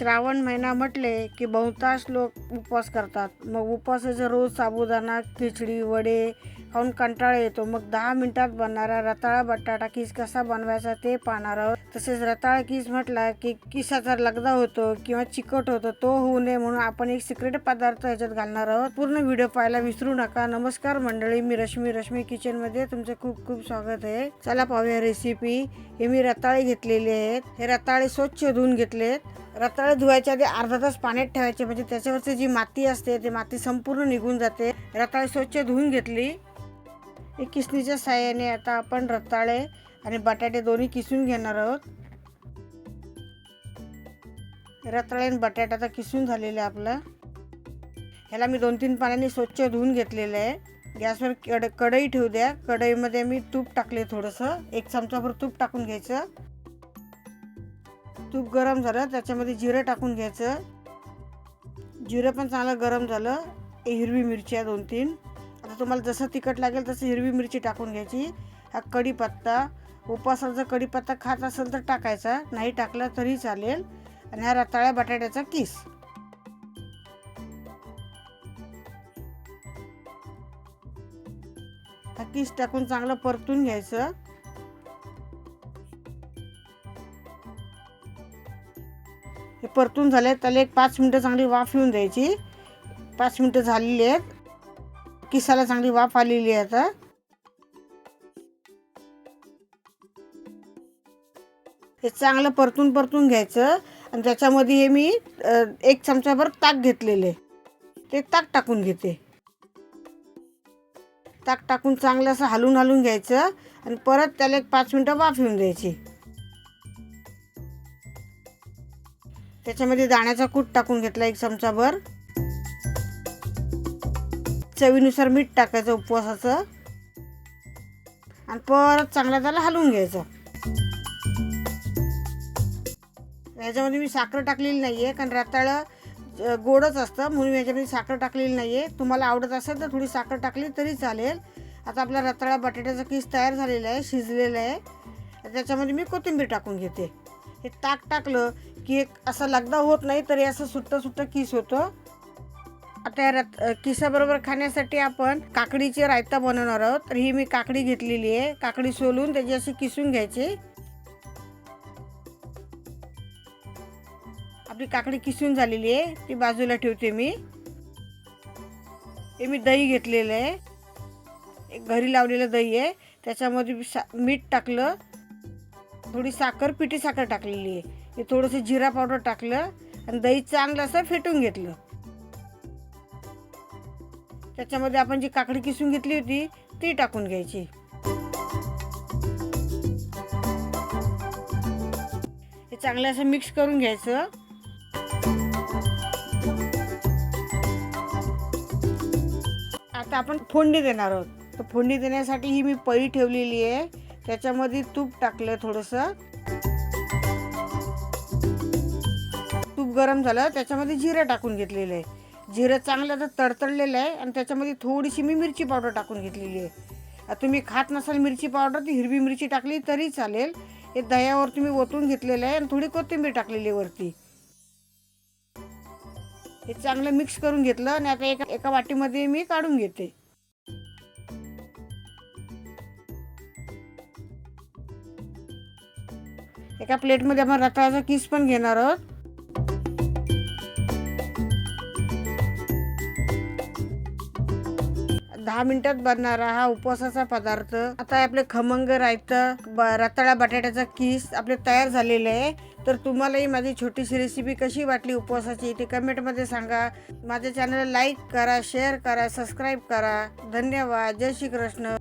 श्रावण महिना म्हटले की बहुतांश लोक उपवास करतात. मग उपवासाचं रोज साबुदाणा खिचडी वडे खाऊन कंटाळा येतो. मग दहा मिनिटात बनणारा रताळा बटाटा किस कसा बनवायचा ते पाहणार आहोत. तसेच रताळा किस म्हटला की किसाचा लगदा होतो किंवा चिकट होतो तो होऊ नये म्हणून आपण एक सिक्रेट पदार्थ ह्याच्यात घालणार आहोत. पूर्ण व्हिडिओ पाहायला विसरू नका. नमस्कार मंडळी मी रश्मी. रश्मी किचनमध्ये तुमचे खूप खूप स्वागत आहे. चला पाहूया रेसिपी हे मी रताळे घेतलेले आहेत. हे रताळे स्वच्छ धुवून घेतलेत. रताळे धुवायच्या आधी अर्धा तास पाण्यात ठेवायचे. म्हणजे त्याच्यावरची जी माती असते ती माती संपूर्ण निघून जाते. रताळे स्वच्छ धुवून घेतली. एक किसणीच्या साह्याने आता आपण रताळे आणि बटाटे दोन्ही किसून घेणार आहोत. रताळे आणि बटाटा आता किसून झालेलं आहे आपलं. ह्याला मी दोन तीन पाण्याने स्वच्छ धुवून घेतलेलं आहे. गॅसवर कड कढई ठेवू द्या. कढईमध्ये मी तूप टाकले थोडंसं. एक चमचाभर तूप टाकून घ्यायचं. तूप गरम झालं त्याच्यामध्ये जिरं टाकून घ्यायचं. जिरं पण चांगलं गरम झालं. ए हिरवी मिरची आहे दोन तीन. आता तुम्हाला जसं तिखट लागेल तसं हिरवी मिरची टाकून घ्यायची. हा कढीपत्ता उपासाला जर कढीपत्ता खात असेल तर टाकायचा. नाही टाकला तरी चालेल. आणि हा रताळ्या बटाट्याचा किस. हा किस टाकून चांगलं परतून घ्यायचं. परतून झाले त्याला एक पाच मिनटं चांगली वाफ येऊन द्यायची. पाच मिनटं झालेली आहेत. किसाला चांगली वाफ आलेली आहे आता. हे चांगलं परतून परतून घ्यायचं. आणि त्याच्यामध्ये हे मी एक चमचाभर ताक घेतलेले ते ताक टाकून घेते. ताक टाकून चांगलं असं हलवून हलून घ्यायचं. आणि परत त्याला एक पाच मिनटं वाफ येऊन द्यायची. त्याच्यामध्ये दाण्याचा कूट टाकून घेतला एक चमचाभर. चवीनुसार मीठ टाकायचं उपवासाचं. आणि परत चांगला त्याला हलवून घ्यायचं. याच्यामध्ये मी साखर टाकलेली नाही आहे कारण रताळं गोडच असतं म्हणून याच्यामध्ये साखर टाकलेली नाही आहे तुम्हाला आवडत असेल तर थोडी साखर टाकली तरी चालेल. आता आपला रताळा बटाट्याचा किस तयार झालेला आहे शिजलेला आहे. त्याच्यामध्ये मी कोथिंबीर टाकून घेते. हे ताक टाकलं की एक असा लगदा होत नाही तरी असं सुट्टं सुट्टं किस होतं. आता या रत किसाबरोबर खाण्यासाठी आपण काकडीचे रायता बनवणार आहोत. तर ही मी काकडी घेतलेली आहे. काकडी सोलून त्याची अशी किसून घ्यायची. आपली काकडी किसून झालेली आहे. ती बाजूला ठेवते मी. हे मी दही घेतलेलं आहे. एक घरी लावलेलं दही आहे. त्याच्यामध्ये सा मीठ टाकलं. थोडी साखर पिठी साखर टाकलेली आहे. हे थोडंसं जिरा पावडर टाकलं आणि दही चांगलं असं फेटून घेतलं. त्याच्यामध्ये आपण जी काकडी किसून घेतली होती ती टाकून घ्यायची. हे चांगलं असं मिक्स करून घ्यायचं. आता आपण फोडणी देणार आहोत. तर फोडणी देण्यासाठी ही मी पळी ठेवलेली आहे. त्याच्यामध्ये तूप टाकलं थोडंसं. तूप गरम झालं त्याच्यामध्ये जिरं टाकून घेतलेलं आहे. जिरं चांगलं तर तडतडलेलं आहे आणि त्याच्यामध्ये थोडीशी मी मिरची पावडर टाकून घेतलेली आहे. आता तुम्ही खात नसाल मिरची पावडर ती हिरवी मिरची टाकली तरी चालेल. हे दह्यावर तुम्ही ओतून घेतलेलं आहे आणि थोडी कोथिंबीर टाकलेली आहे वरती. हे चांगलं मिक्स करून घेतलं आणि आता एका एका वाटीमध्ये मी काढून घेते. एका प्लेटमध्ये आपण रताळाचा किस पण घेणार आहोत. दहा मिनिटात बनणारा हा उपवासाचा पदार्थ. आता आपले खमंग रायतं ब रताळा बटाट्याचा किस आपले तयार झालेले आहे. तर तुम्हालाही माझी छोटीशी रेसिपी कशी वाटली उपवासाची ते कमेंटमध्ये सांगा. माझ्या चॅनल लाईक करा शेअर करा सबस्क्राईब करा. धन्यवाद. जय श्री कृष्ण